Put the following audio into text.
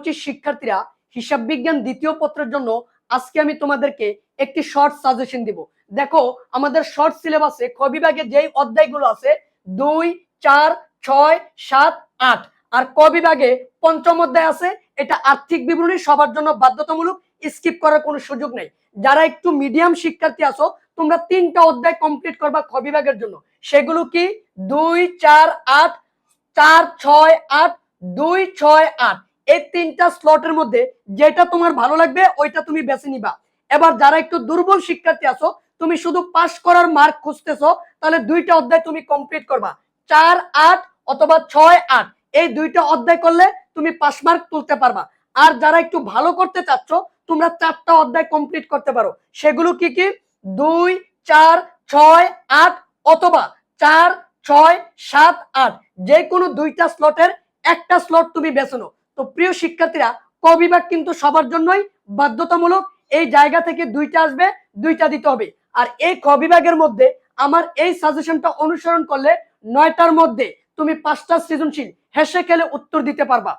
পঁচিশ শিক্ষার্থীরা হিসাব বিজ্ঞান দ্বিতীয় পত্রের জন্য আজকে আমি তোমাদেরকে একটি শর্ট সাজেশন দিব। দেখো, আমাদের শর্ট সিলেবাসে খ বিভাগে যেই অধ্যায়গুলো আছে, দুই, চার, ছয়, সাত, আট, আর ক বিভাগে পঞ্চম অধ্যায় আছে, এটা আর্থিক বিবরণী সবার জন্য বাধ্যতামূলক স্কিপ করার কোনো সুযোগ নেই। যারা একটু মিডিয়াম শিক্ষার্থী আছো, তোমরা তিনটা অধ্যায় কমপ্লিট করবা খ বিভাগের জন্য। সেগুলো কি? দুই, চার, আট, চার, ছয়, আট, দুই, ছয়, আট। এই তিনটা স্লটের মধ্যে যেটা তোমার ভালো লাগবে, ওইটা তুমি বেছে নিবা। এবার যারা একটু দুর্বল শিক্ষার্থী আছো, তুমি শুধু পাস করার মার্ক খুঁজতেছো, তাহলে দুইটা অধ্যায় তুমি কমপ্লিট করবা। চার, আট অথবা ছয়, আট, এই দুইটা অধ্যায় করলে তুমি পাস মার্ক তুলতে পারবা। আর যারা একটু ভালো করতে চাচ্ছ, তোমরা চারটা অধ্যায় কমপ্লিট করতে পারো। সেগুলো কি কি? দুই, চার, ছয়, আট অথবা চার, ছয়, সাত, আট। যে কোনো দুইটা স্লটের একটা স্লট তুমি বেছে নাও। তো প্রিয় শিক্ষার্থীরা ক বিভাগ কিন্তু সবার জন্যই বাধ্যতামূলক। এই জায়গা থেকে দুইটা আসবে, দুইটা দিতে হবে। আর এই ক বিভাগের মধ্যে আমার এই সাজেশনটা অনুসরণ করলে নয়টার মধ্যে তুমি পাঁচটা সৃজনশীল হেসে খেলে উত্তর দিতে পারবা।